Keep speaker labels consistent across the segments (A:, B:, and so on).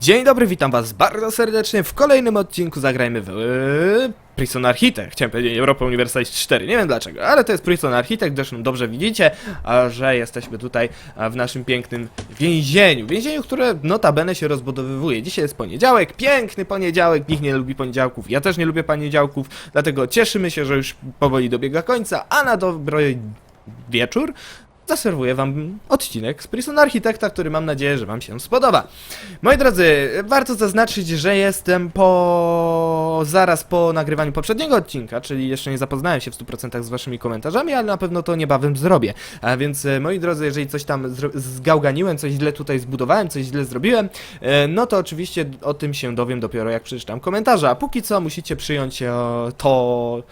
A: Dzień dobry, witam was bardzo serdecznie. W kolejnym odcinku zagrajmy w Prison Architect. Chciałem powiedzieć Europa Universalis 4, nie wiem dlaczego, ale to jest Prison Architect, zresztą dobrze widzicie, że jesteśmy tutaj w naszym pięknym więzieniu. Więzieniu, które notabene się rozbudowywuje. Dzisiaj jest poniedziałek, piękny poniedziałek, nikt nie lubi poniedziałków, ja też nie lubię poniedziałków, dlatego cieszymy się, że już powoli dobiega końca, a na dobry wieczór zaserwuję wam odcinek z Prison Architekta, który mam nadzieję, że wam się spodoba. Moi drodzy, warto zaznaczyć, że jestem po... zaraz po nagrywaniu poprzedniego odcinka, czyli jeszcze nie zapoznałem się w 100% z waszymi komentarzami, ale na pewno to niebawem zrobię. A więc, e, moi drodzy, jeżeli coś tam zgałganiłem, coś źle tutaj zbudowałem, coś źle zrobiłem, e, no to oczywiście o tym się dowiem dopiero jak przeczytam komentarze, a póki co musicie przyjąć e, to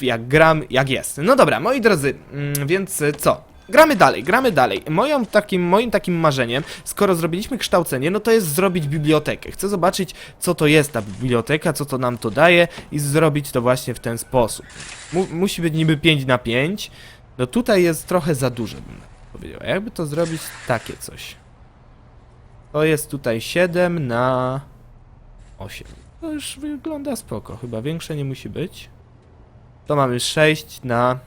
A: jak gram, jak jest. No dobra, moi drodzy, mm, więc co? Gramy dalej, gramy dalej. Moją takim, moim takim marzeniem, skoro zrobiliśmy kształcenie, no to jest zrobić bibliotekę. Chcę zobaczyć, co to jest ta biblioteka, co to nam to daje i zrobić to właśnie w ten sposób. Mu musi być niby 5 na 5. No tutaj jest trochę za duże, bym powiedział. A jakby to zrobić takie coś. To jest tutaj 7 na 8. To już wygląda spoko, chyba większe nie musi być. To mamy 6 na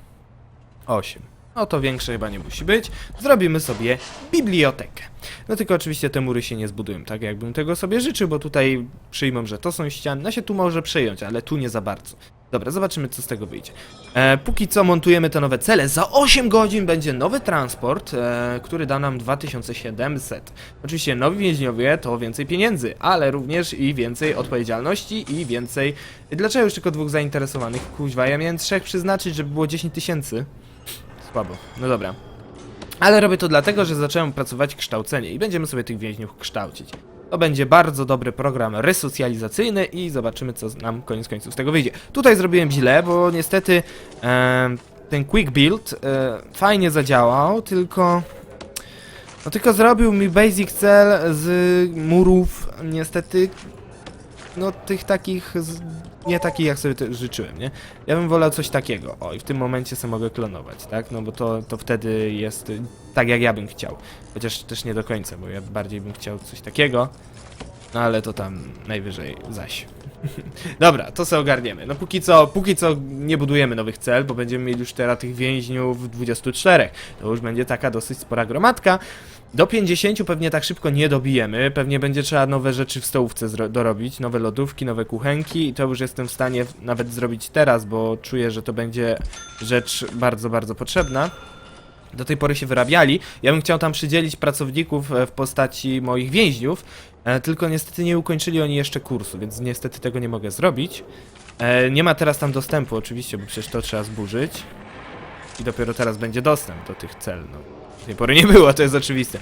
A: 8. No to większe chyba nie musi być. Zrobimy sobie bibliotekę. No tylko oczywiście te mury się nie zbudują tak, jakbym tego sobie życzył, bo tutaj przyjmą, że to są ściany. No się tu może przyjąć, ale tu nie za bardzo. Dobra, zobaczymy co z tego wyjdzie. E, póki co montujemy te nowe cele. Za 8 godzin będzie nowy transport, e, który da nam 2700. Oczywiście nowi więźniowie to więcej pieniędzy, ale również i więcej odpowiedzialności i więcej... Dlaczego już tylko dwóch zainteresowanych? Kuźwa, ja miałem trzech przeznaczyć, żeby było 10 tysięcy. Słabo. No dobra. Ale robię to dlatego, że zacząłem pracować kształcenie i będziemy sobie tych więźniów kształcić. To będzie bardzo dobry program resocjalizacyjny i zobaczymy, co nam koniec końców z tego wyjdzie. Tutaj zrobiłem źle, bo niestety em, ten quick build e, fajnie zadziałał, tylko... No tylko zrobił mi basic cel z murów, niestety, no tych takich, nie takich jak sobie życzyłem, nie? Ja bym wolał coś takiego. O, i w tym momencie sobie mogę klonować, tak? No bo to, to wtedy jest y, tak, jak ja bym chciał. Chociaż też nie do końca, bo ja bardziej bym chciał coś takiego. No ale to tam najwyżej zaś. Dobra, to sobie ogarniemy. No póki co, póki co nie budujemy nowych cel, bo będziemy mieli już teraz tych więźniów 24. To już będzie taka dosyć spora gromadka. Do 50 pewnie tak szybko nie dobijemy. Pewnie będzie trzeba nowe rzeczy w stołówce dorobić, nowe lodówki, nowe kuchenki i to już jestem w stanie nawet zrobić teraz, bo czuję, że to będzie rzecz bardzo, bardzo potrzebna. Do tej pory się wyrabiali. Ja bym chciał tam przydzielić pracowników e, w postaci moich więźniów, e, tylko niestety nie ukończyli oni jeszcze kursu, więc niestety tego nie mogę zrobić. E, Nie ma teraz tam dostępu oczywiście, bo przecież to trzeba zburzyć. I dopiero teraz będzie dostęp do tych cel. No. Tej pory nie było, to jest oczywiste.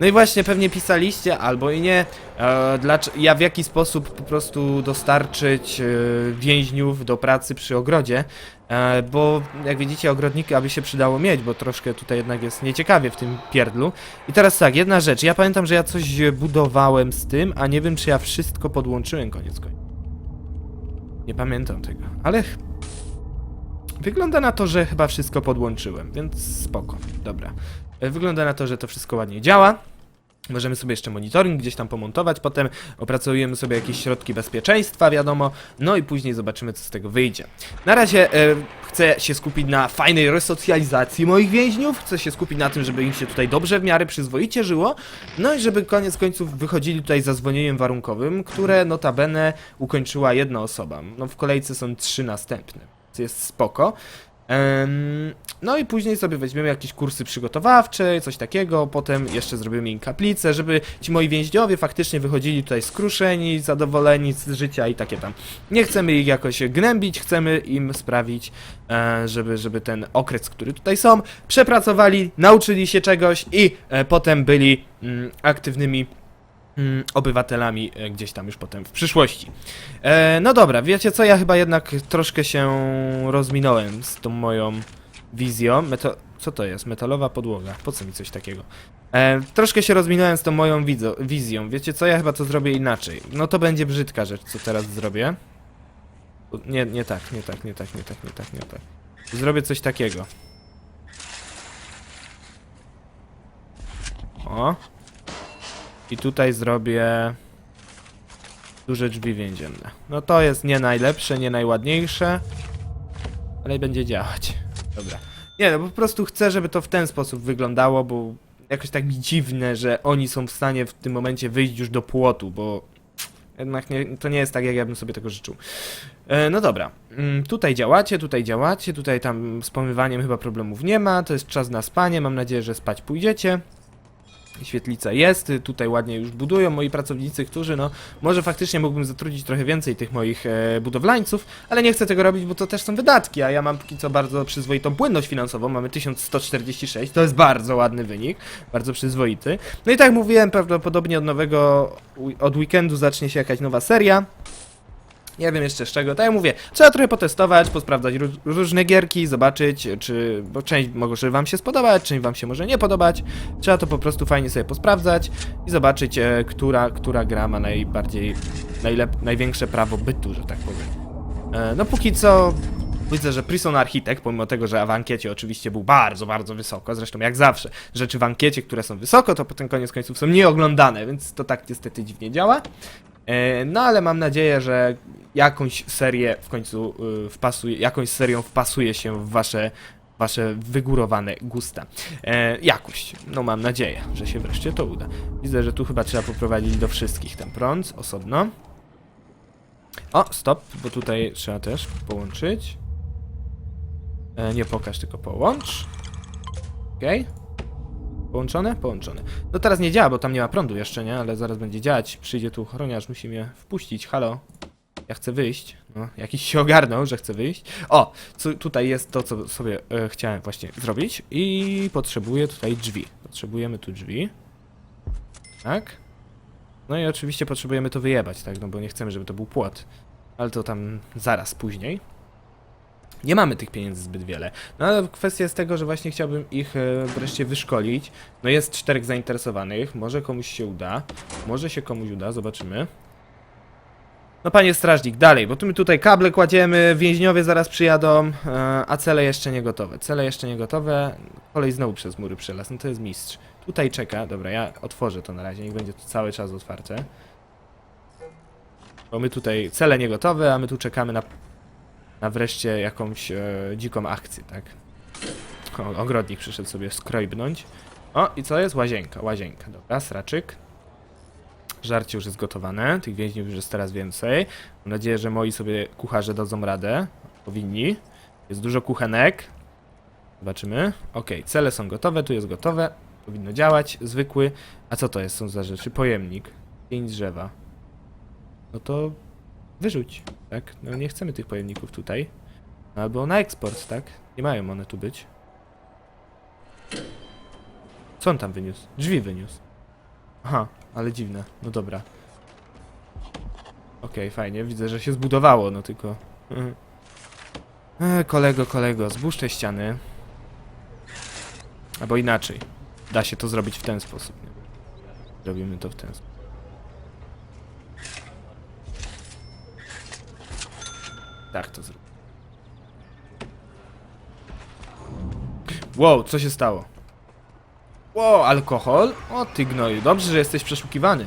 A: No i właśnie pewnie pisaliście, albo i nie, e, ja w jaki sposób po prostu dostarczyć e, więźniów do pracy przy ogrodzie, e, bo jak widzicie ogrodniki aby się przydało mieć, bo troszkę tutaj jednak jest nieciekawie w tym pierdlu. I teraz tak, jedna rzecz, ja pamiętam, że ja coś budowałem z tym, a nie wiem czy ja wszystko podłączyłem koniec końców. Nie pamiętam tego, ale wygląda na to, że chyba wszystko podłączyłem, więc spoko, dobra. E, Wygląda na to, że to wszystko ładnie działa. Możemy sobie jeszcze monitoring gdzieś tam pomontować, potem opracujemy sobie jakieś środki bezpieczeństwa, wiadomo, no i później zobaczymy, co z tego wyjdzie. Na razie e, chcę się skupić na fajnej resocjalizacji moich więźniów, chcę się skupić na tym, żeby im się tutaj dobrze w miarę przyzwoicie żyło, no i żeby koniec końców wychodzili tutaj za zwolnieniem warunkowym, które notabene ukończyła jedna osoba. No w kolejce są trzy następne, jest spoko. No i później sobie weźmiemy jakieś kursy przygotowawcze, coś takiego, potem jeszcze zrobimy im kaplicę, żeby ci moi więźniowie faktycznie wychodzili tutaj skruszeni, zadowoleni z życia i takie tam. Nie chcemy ich jakoś gnębić, chcemy im sprawić, e, żeby, żeby ten okres, który tutaj są, przepracowali, nauczyli się czegoś i e, potem byli mm, aktywnymi obywatelami e, gdzieś tam już potem w przyszłości. E, no dobra, wiecie co, ja chyba jednak troszkę się rozminąłem z tą moją wizją. Meto co to jest? Metalowa podłoga. Po co mi coś takiego? E, troszkę się rozminąłem z tą moją wizją. Wiecie co, ja chyba to zrobię inaczej. No to będzie brzydka rzecz, co teraz zrobię. Nie, nie tak, nie tak, nie tak, nie tak, nie tak, nie tak. Zrobię coś takiego. O. I tutaj zrobię Duże drzwi więzienne. No to jest nie najlepsze, nie najładniejsze, ale będzie działać. Dobra. Nie, no po prostu chcę, żeby to w ten sposób wyglądało, bo jakoś tak mi dziwne, że oni są w stanie w tym momencie wyjść już do płotu, bo jednak nie, to nie jest tak, jak ja bym sobie tego życzył. E, no dobra, Mm, tutaj działacie, tutaj działacie, tutaj tam z pomywaniem chyba problemów nie ma, to jest czas na spanie, mam nadzieję, że spać pójdziecie. Świetlica jest, tutaj ładnie już budują moi pracownicy, którzy no, może faktycznie mógłbym zatrudnić trochę więcej tych moich e, budowlańców, ale nie chcę tego robić, bo to też są wydatki, a ja mam póki co bardzo przyzwoitą płynność finansową, mamy 1146, to jest bardzo ładny wynik, bardzo przyzwoity. No i tak jak mówiłem, prawdopodobnie od nowego, od weekendu zacznie się jakaś nowa seria. Nie wiem jeszcze z czego, tak jak mówię, trzeba trochę potestować, posprawdzać ró- różne gierki, zobaczyć, czy, bo część może wam się spodobać, część wam się może nie podobać. Trzeba to po prostu fajnie sobie posprawdzać i zobaczyć, e, która, która gra ma najbardziej, najlep, największe prawo bytu, że tak powiem. E, no póki co widzę, że Prison Architect, pomimo tego, że w ankiecie oczywiście był bardzo, bardzo wysoko, zresztą jak zawsze, rzeczy w ankiecie, które są wysoko, to potem koniec końców są nieoglądane, więc to tak niestety dziwnie działa. E, No ale mam nadzieję, że jakąś serię w końcu y, wpasuje, jakąś serią wpasuje się w wasze, wasze wygórowane gusta. E, jakość. No mam nadzieję, że się wreszcie to uda. Widzę, że tu chyba trzeba poprowadzić do wszystkich ten prąd osobno. O, stop, bo tutaj trzeba też połączyć. E, nie pokaż, tylko połącz. Okej. Połączone? Połączone. No teraz nie działa, bo tam nie ma prądu jeszcze, nie? Ale zaraz będzie działać. Przyjdzie tu ochroniarz, musi mnie wpuścić. Halo? Ja chcę wyjść. No, jakiś się ogarnął, że chcę wyjść. O! Co, tutaj jest to, co sobie e, chciałem właśnie zrobić. I potrzebuję tutaj drzwi. Potrzebujemy tu drzwi. Tak? No i oczywiście potrzebujemy to wyjebać, tak? No bo nie chcemy, żeby to był płot. Ale to tam zaraz później. Nie mamy tych pieniędzy zbyt wiele. No ale kwestia jest tego, że właśnie chciałbym ich e, wreszcie wyszkolić. No jest czterech zainteresowanych, może komuś się uda. Może się komuś uda, zobaczymy. No panie strażnik, dalej, bo tu my tutaj kable kładziemy, więźniowie zaraz przyjadą, e, a cele jeszcze nie gotowe. Cele jeszcze nie gotowe, kolej znowu przez mury przelaz, no to jest mistrz. Tutaj czeka, dobra, ja otworzę to na razie, niech będzie to cały czas otwarte. Bo my tutaj, cele nie gotowe, a my tu czekamy na, na wreszcie jakąś e, dziką akcję, tak? O, ogrodnik przyszedł sobie skrojbnąć. O, i co jest? Łazienka, łazienka, dobra, sraczyk. Żarcie już jest gotowane, tych więźniów już jest teraz więcej. Mam nadzieję, że moi sobie kucharze dadzą radę. Powinni. Jest dużo kuchenek. Zobaczymy. Ok, cele są gotowe, tu jest gotowe. Powinno działać. Zwykły. A co to jest? Są za rzeczy? Pojemnik. Pięć drzewa. No to wyrzuć, tak? No nie chcemy tych pojemników tutaj. Albo na eksport, tak? Nie mają one tu być. Co on tam wyniósł? Drzwi wyniósł. Aha, ale dziwne. No dobra. Okej, fajnie. Widzę, że się zbudowało, no tylko... Mhm. E, kolego, kolego, zbóż te ściany. Albo inaczej. Da się to zrobić w ten sposób. Nie? Zrobimy to w ten sposób. Tak to zrobię. Wow, co się stało? Wow, alkohol? O ty gnoju, dobrze, że jesteś przeszukiwany.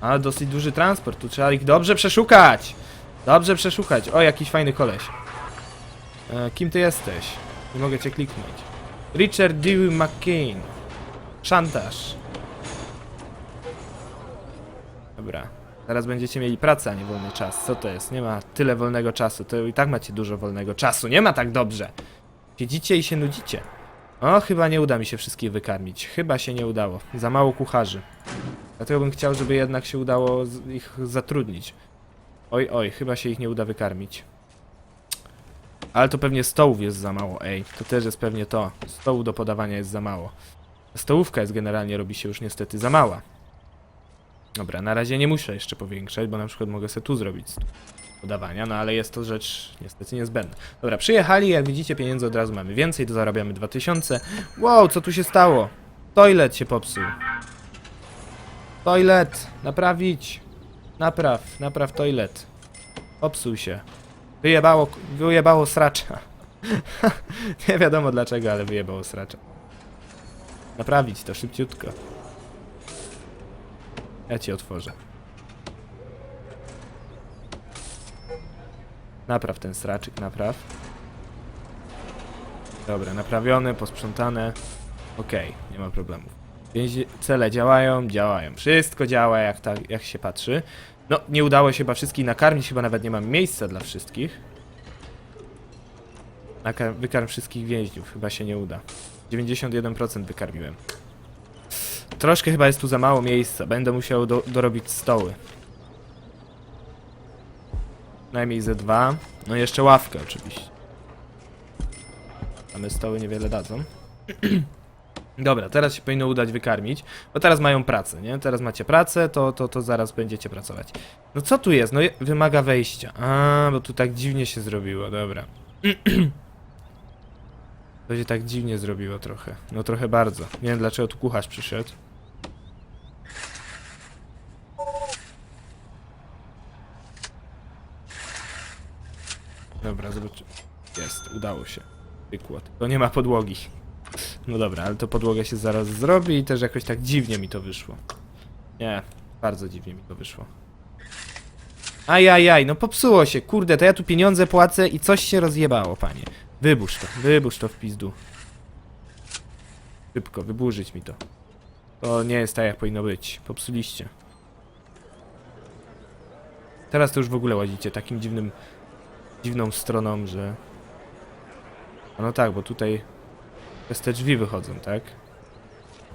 A: Ale dosyć duży transport, tu trzeba ich dobrze przeszukać. Dobrze przeszukać. O, jakiś fajny koleś. E, kim ty jesteś? Nie mogę cię kliknąć. Richard Dewey McCain. Szantaż. Dobra. Teraz będziecie mieli pracę, a nie wolny czas. Co to jest? Nie ma tyle wolnego czasu. To i tak macie dużo wolnego czasu. Nie ma tak dobrze. Siedzicie i się nudzicie. O, chyba nie uda mi się wszystkich wykarmić. Chyba się nie udało. Za mało kucharzy. Dlatego bym chciał, żeby jednak się udało ich zatrudnić. Oj, oj, chyba się ich nie uda wykarmić. Ale to pewnie stołów jest za mało, ej. To też jest pewnie to. Stołu do podawania jest za mało. Stołówka jest generalnie, robi się już niestety za mała. Dobra, na razie nie muszę jeszcze powiększać, bo na przykład mogę sobie tu zrobić podawania, no ale jest to rzecz niestety niezbędna. Dobra, przyjechali, jak widzicie pieniędzy od razu mamy więcej, to zarabiamy 2000. Wow, co tu się stało? Toilet się popsuł. Toilet, naprawić. Napraw, napraw toilet. Popsuł się. Wyjebało, wyjebało sracza. Nie wiadomo dlaczego, ale wyjebało sracza. Naprawić to szybciutko. Ja ci otworzę. Napraw ten straczyk, napraw. Dobra, naprawione, posprzątane. Okej, nie ma problemów. Więzi cele działają, działają. Wszystko działa jak, ta, jak się patrzy. No, nie udało się chyba wszystkich nakarmić, chyba nawet nie mam miejsca dla wszystkich. Wykarm wszystkich więźniów, chyba się nie uda. 91% wykarmiłem. Troszkę chyba jest tu za mało miejsca, będę musiał do, dorobić stoły. Najmniej ze dwa. No i jeszcze ławkę oczywiście. Same stoły niewiele dadzą. Dobra, teraz się powinno udać wykarmić, bo teraz mają pracę, nie? Teraz macie pracę, to, to, to zaraz będziecie pracować. No co tu jest? No wymaga wejścia. A, bo tu tak dziwnie się zrobiło, dobra. To się tak dziwnie zrobiło trochę. No trochę bardzo. Nie wiem dlaczego tu kucharz przyszedł. Dobra, zobaczymy. Jest, udało się. Pykło. To nie ma podłogi. No dobra, ale to podłogę się zaraz zrobi i też jakoś tak dziwnie mi to wyszło. Nie, bardzo dziwnie mi to wyszło. Ajajaj, no popsuło się, kurde, to ja tu pieniądze płacę i coś się rozjebało, panie. Wyburz to, wyburz to w pizdu. Szybko, wyburzyć mi to. To nie jest tak jak powinno być, popsuliście. Teraz to już w ogóle łazicie takim dziwnym, dziwną stroną, że... No tak, bo tutaj przez te drzwi wychodzą, tak?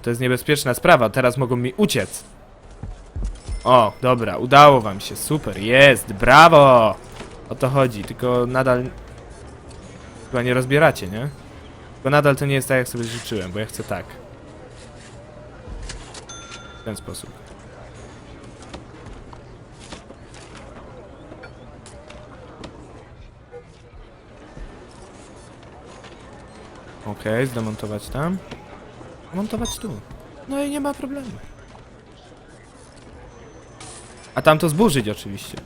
A: To jest niebezpieczna sprawa, teraz mogą mi uciec. O, dobra, udało wam się, super, jest, brawo! O to chodzi, tylko nadal... Chyba nie rozbieracie, nie? Tylko nadal to nie jest tak, jak sobie życzyłem, bo ja chcę tak. W ten sposób. Okej, zdemontować tam. Montować tu. No i nie ma problemu. A tam to zburzyć oczywiście.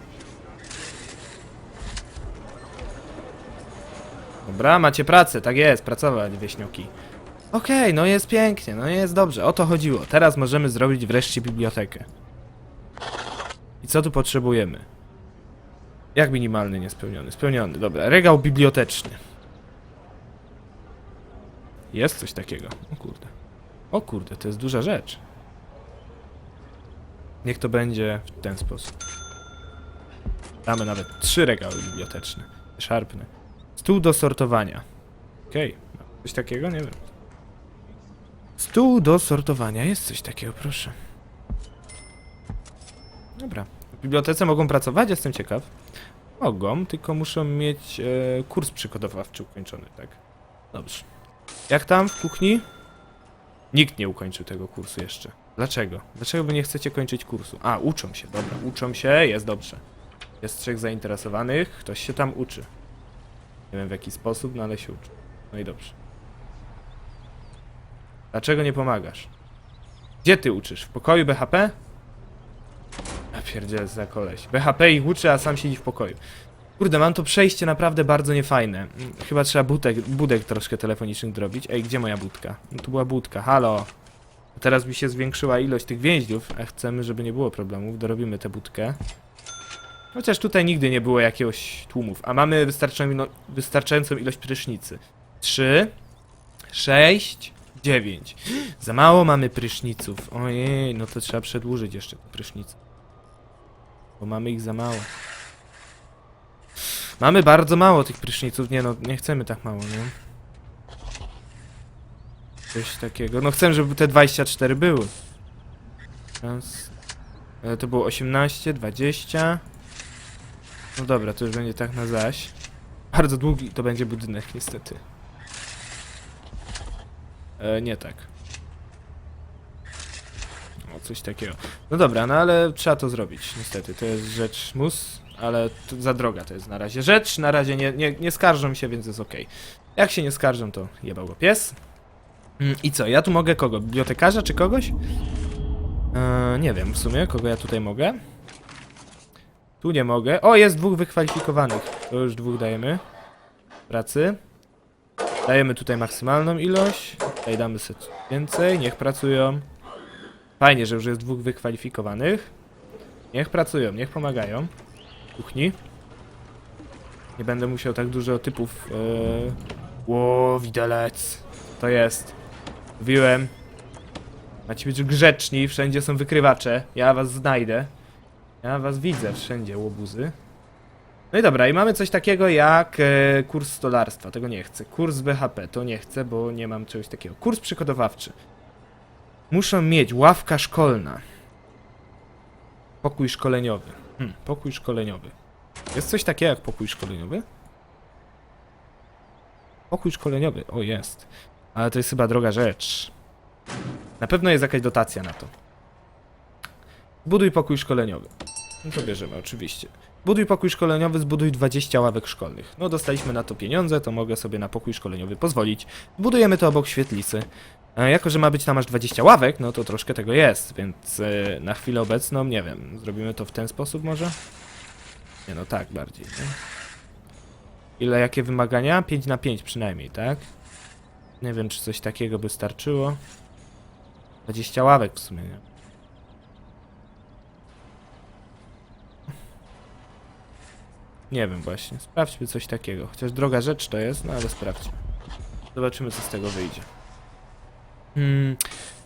A: Dobra, macie pracę, tak jest, pracować wieśnioki. Okej, no jest pięknie, no jest dobrze, o to chodziło. Teraz możemy zrobić wreszcie bibliotekę. I co tu potrzebujemy? Jak minimalny niespełniony? Spełniony, dobra. Regał biblioteczny. Jest coś takiego. O kurde. O kurde, to jest duża rzecz. Niech to będzie w ten sposób. Damy nawet trzy regały biblioteczne. Szarpne. Stół do sortowania. Okej. Coś takiego? Nie wiem. Stół do sortowania. Jest coś takiego, proszę. Dobra. W bibliotece mogą pracować? Jestem ciekaw. Mogą, tylko muszą mieć e, kurs przygotowawczy ukończony, tak? Dobrze. Jak tam w kuchni? Nikt nie ukończył tego kursu jeszcze. Dlaczego? Dlaczego wy nie chcecie kończyć kursu? A, uczą się, dobra, uczą się, jest dobrze. Jest trzech zainteresowanych, ktoś się tam uczy. Nie wiem w jaki sposób, no ale się uczy. No i dobrze. Dlaczego nie pomagasz? Gdzie ty uczysz? W pokoju BHP? A pierdziel za koleś. BHP ich uczy, a sam siedzi w pokoju. Kurde, mam to przejście naprawdę bardzo niefajne. Chyba trzeba budek, budek troszkę telefonicznych drobić. Ej, gdzie moja budka? No tu była budka, halo. Teraz mi się zwiększyła ilość tych więźniów, a chcemy, żeby nie było problemów. Dorobimy tę budkę. Chociaż tutaj nigdy nie było jakiegoś tłumów. A mamy wystarczającą, ilo- wystarczającą ilość prysznicy. 3, 6, 9. Za mało mamy pryszniców. Ojej, no to trzeba przedłużyć jeszcze te prysznice. Bo mamy ich za mało. Mamy bardzo mało tych pryszniców. Nie no, nie chcemy tak mało, nie? Coś takiego. No chcę, żeby te 24 były. Raz. E, To było 18, 20. No dobra, to już będzie tak na zaś. Bardzo długi to będzie budynek, niestety. E, nie tak. O, coś takiego. No dobra, no ale trzeba to zrobić, niestety. To jest rzecz mus, ale za droga to jest na razie rzecz. Na razie nie, nie, nie skarżą się, więc jest okej. Jak się nie skarżą, to jebał go pies. Mm, I co, ja tu mogę kogo? Bibliotekarza czy kogoś? Eee, nie wiem w sumie, kogo ja tutaj mogę. Tu nie mogę. O, jest dwóch wykwalifikowanych. To już dwóch dajemy. Pracy. Dajemy tutaj maksymalną ilość. Tutaj damy sobie więcej. Niech pracują. Fajnie, że już jest dwóch wykwalifikowanych. Niech pracują, niech pomagają. Kuchni. Nie będę musiał tak dużo typów... Yy... Ło, widelec. To jest. Mówiłem. Macie być grzeczni, wszędzie są wykrywacze. Ja was znajdę. Ja was widzę wszędzie, łobuzy. No i dobra, i mamy coś takiego jak e, kurs stolarstwa, tego nie chcę. Kurs BHP, to nie chcę, bo nie mam czegoś takiego. Kurs przygotowawczy. Muszą mieć ławka szkolna. Pokój szkoleniowy. Hmm, pokój szkoleniowy. Jest coś takiego jak pokój szkoleniowy? Pokój szkoleniowy, o jest. Ale to jest chyba droga rzecz. Na pewno jest jakaś dotacja na to. Buduj pokój szkoleniowy. No to bierzemy, oczywiście. Buduj pokój szkoleniowy, zbuduj 20 ławek szkolnych. No dostaliśmy na to pieniądze, to mogę sobie na pokój szkoleniowy pozwolić. Budujemy to obok świetlicy. E, jako, że ma być tam aż 20 ławek, no to troszkę tego jest, więc e, na chwilę obecną, nie wiem, zrobimy to w ten sposób może? Nie no, tak bardziej, nie? Ile, jakie wymagania? 5 na 5 przynajmniej, tak? Nie wiem, czy coś takiego by starczyło. 20 ławek w sumie, nie? Nie wiem właśnie. Sprawdźmy coś takiego. Chociaż droga rzecz to jest, no ale sprawdźmy. Zobaczymy, co z tego wyjdzie. Hmm.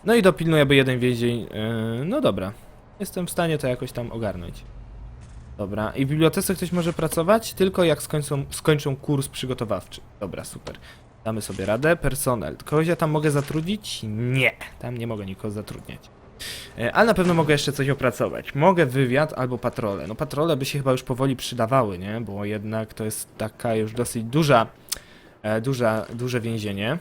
A: No i dopilnuję, aby jeden więzień... Yy, no dobra. Jestem w stanie to jakoś tam ogarnąć. Dobra. I w bibliotece ktoś może pracować? Tylko jak skończą, skończą kurs przygotowawczy. Dobra, super. Damy sobie radę. Personel. Kogoś ja tam mogę zatrudnić? Nie. Tam nie mogę nikogo zatrudniać. E, Ale na pewno mogę jeszcze coś opracować. Mogę wywiad albo patrole. No patrole by się chyba już powoli przydawały, nie? Bo jednak to jest taka już dosyć duża, e, duża, duże więzienie.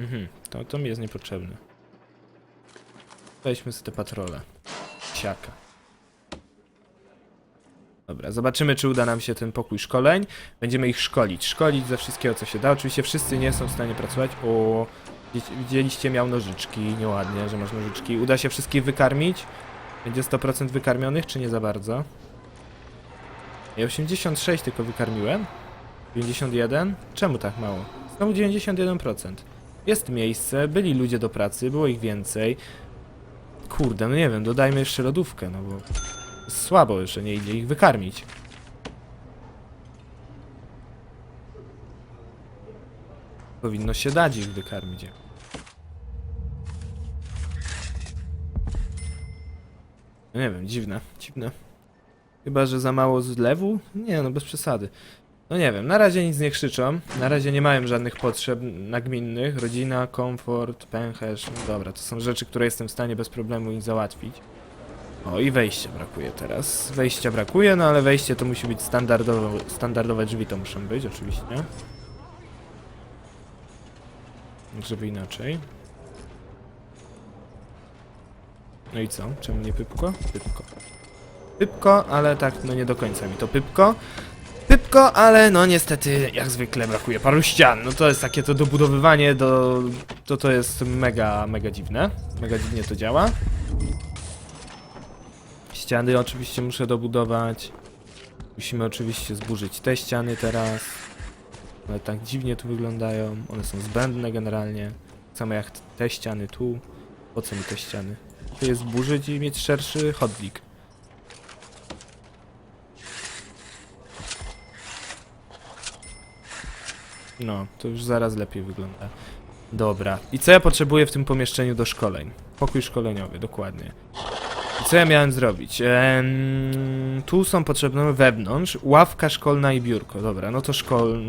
A: Mhm, to, to mi jest niepotrzebne. Weźmy sobie te patrole. Siaka. Dobra, zobaczymy, czy uda nam się ten pokój szkoleń. Będziemy ich szkolić. Szkolić ze wszystkiego, co się da. Oczywiście wszyscy nie są w stanie pracować. O, widz- widzieliście, miał nożyczki. Nieładnie, że masz nożyczki. Uda się wszystkich wykarmić? Będzie 100% wykarmionych, czy nie za bardzo? Ja 86 tylko wykarmiłem. 91? Czemu tak mało? Znowu 91%. Jest miejsce, byli ludzie do pracy, było ich więcej. Kurde, no nie wiem, dodajmy jeszcze lodówkę, no bo słabo, że nie idzie ich wykarmić. Powinno się dać ich wykarmić. No nie wiem, dziwne, dziwne. Chyba, że za mało zlewu? Nie, no bez przesady. No nie wiem, na razie nic nie krzyczą. Na razie nie mają żadnych potrzeb nagminnych. Rodzina, komfort, pęcherz. No dobra, to są rzeczy, które jestem w stanie bez problemu im załatwić. O, i wejścia brakuje teraz. Wejścia brakuje, no ale wejście to musi być standardowe, standardowe drzwi to muszą być, oczywiście. Żeby inaczej. No i co? Czemu nie pypko? Pypko. Pypko, ale tak, no nie do końca mi to pypko. Pypko, ale no niestety, jak zwykle brakuje paru ścian. No to jest takie to dobudowywanie do... To to jest mega, mega dziwne. Mega dziwnie to działa. Ściany oczywiście muszę dobudować. Musimy oczywiście zburzyć te ściany teraz. One tak dziwnie tu wyglądają. One są zbędne generalnie. Tak samo jak te ściany tu. Po co mi te ściany? To jest zburzyć i mieć szerszy chodnik. No, to już zaraz lepiej wygląda. Dobra. I co ja potrzebuję w tym pomieszczeniu do szkoleń? Pokój szkoleniowy, dokładnie. I co ja miałem zrobić? Ehm, tu są potrzebne wewnątrz ławka szkolna i biurko. Dobra, no to szkol...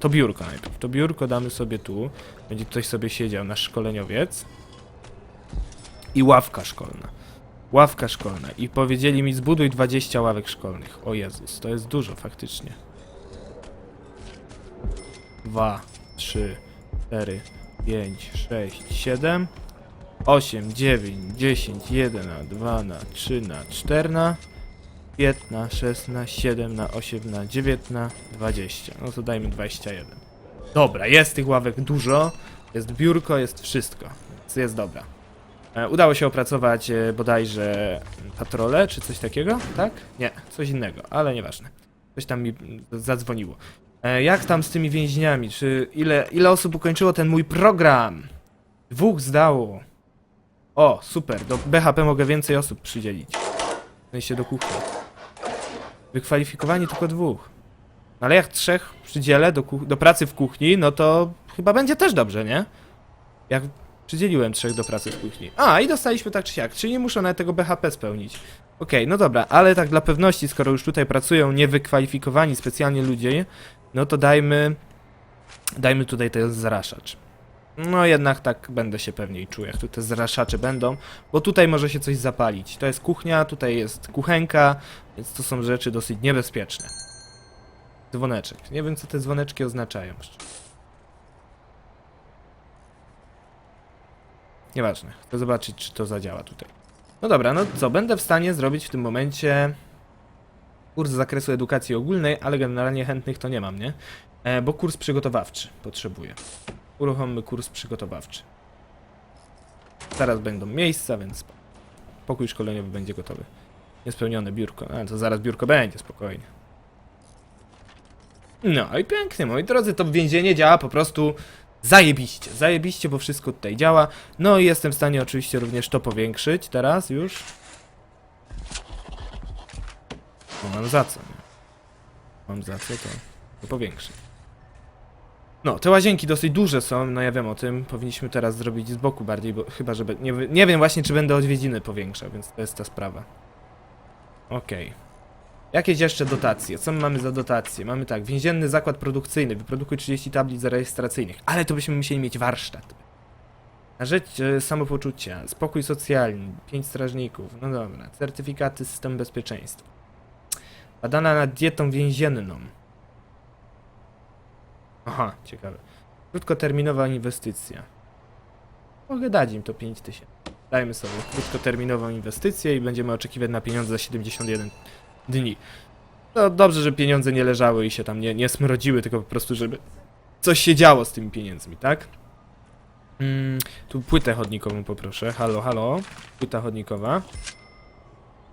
A: to biurko najpierw. To biurko damy sobie tu. Będzie ktoś sobie siedział, nasz szkoleniowiec. I ławka szkolna. Ławka szkolna. I powiedzieli mi zbuduj 20 ławek szkolnych. O Jezus, to jest dużo faktycznie. 2, 3, 4, 5, 6, 7, 8, 9, 10, 1 na 2 na 3 na 4 na 5 na 6 na 7 na 8 na 9 na 20. No to dajmy 21. Dobra, jest tych ławek dużo. Jest biurko, jest wszystko. Więc jest dobra. E, udało się opracować e, bodajże patrole, czy coś takiego, tak? Nie, coś innego, ale nieważne. Coś tam mi zadzwoniło. E, jak tam z tymi więźniami? Czy ile, ile osób ukończyło ten mój program? Dwóch zdało. O, super. Do BHP mogę więcej osób przydzielić. sensie do kuchni. Wykwalifikowani tylko dwóch. No Ale jak trzech przydzielę do, do pracy w kuchni, no to chyba będzie też dobrze, nie? Jak przydzieliłem trzech do pracy w kuchni. A, i dostaliśmy tak czy siak, czyli nie muszą nawet tego BHP spełnić. Okej, no dobra, ale tak dla pewności, skoro już tutaj pracują niewykwalifikowani specjalnie ludzie, no to dajmy... Dajmy tutaj ten zraszacz. No jednak tak będę się pewniej czuł, jak tu te zraszacze będą, bo tutaj może się coś zapalić. To jest kuchnia, tutaj jest kuchenka, więc to są rzeczy dosyć niebezpieczne. Dzwoneczek. Nie wiem, co te dzwoneczki oznaczają. Nieważne. Chcę zobaczyć, czy to zadziała tutaj. No dobra, no co? Będę w stanie zrobić w tym momencie kurs z zakresu edukacji ogólnej, ale generalnie chętnych to nie mam, nie? E, bo kurs przygotowawczy potrzebuję. Uruchommy kurs przygotowawczy. Zaraz będą miejsca, więc pokój szkoleniowy będzie gotowy. Niespełnione biurko. A, to zaraz biurko będzie, spokojnie. No i pięknie, moi drodzy, to więzienie działa po prostu zajebiście. Zajebiście, bo wszystko tutaj działa. No i jestem w stanie oczywiście również to powiększyć teraz już. Bo mam za co, nie? Mam za co, to, to powiększę. No, te łazienki dosyć duże są, no ja wiem o tym. Powinniśmy teraz zrobić z boku bardziej, bo chyba, że... be- Nie, nie wiem właśnie, czy będę odwiedziny powiększał, więc to jest ta sprawa. Okej. Jakieś jeszcze dotacje? Co my mamy za dotacje? Mamy tak, więzienny zakład produkcyjny, wyprodukuj 30 tablic rejestracyjnych, ale to byśmy musieli mieć warsztat. Na rzecz e, samopoczucia, spokój socjalny, 5 strażników, no dobra, certyfikaty systemu bezpieczeństwa. Badana nad dietą więzienną. Aha, ciekawe. Krótkoterminowa inwestycja. Mogę dać im to 5000. Dajmy sobie krótkoterminową inwestycję i będziemy oczekiwać na pieniądze za 71 dni. No dobrze, że pieniądze nie leżały i się tam nie, nie smrodziły, tylko po prostu, żeby coś się działo z tymi pieniędzmi, tak? Mm, tu płytę chodnikową poproszę. Halo, halo. Płyta chodnikowa.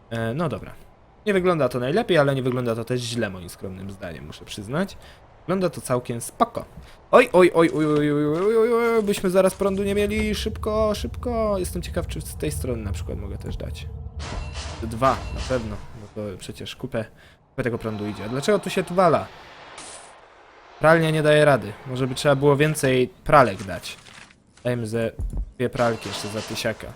A: E, no dobra. Nie wygląda to najlepiej, ale nie wygląda to też źle moim skromnym zdaniem, muszę przyznać. Wygląda to całkiem spoko. Oj, oj, oj, oj, oj, oj, oj, oj, oj, byśmy zaraz prądu nie mieli. Szybko, szybko. Jestem ciekaw, czy z tej strony na przykład mogę też dać. Dwa, na pewno. No to przecież kupę, kupę tego prądu idzie. A dlaczego tu się tu wala? Pralnia nie daje rady. Może by trzeba było więcej pralek dać. Dajmy ze dwie pralki jeszcze za tysiaka.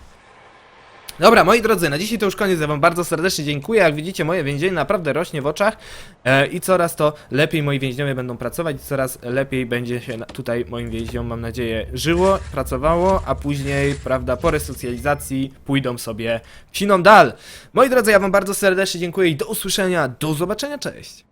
A: Dobra, moi drodzy, na dzisiaj to już koniec. Ja wam bardzo serdecznie dziękuję. Jak widzicie, moje więzienie naprawdę rośnie w oczach e, i coraz to lepiej moi więźniowie będą pracować coraz lepiej będzie się na- tutaj moim więźniom, mam nadzieję, żyło, pracowało, a później, prawda, po resocjalizacji pójdą sobie siną dal. Moi drodzy, ja wam bardzo serdecznie dziękuję i do usłyszenia, do zobaczenia, cześć!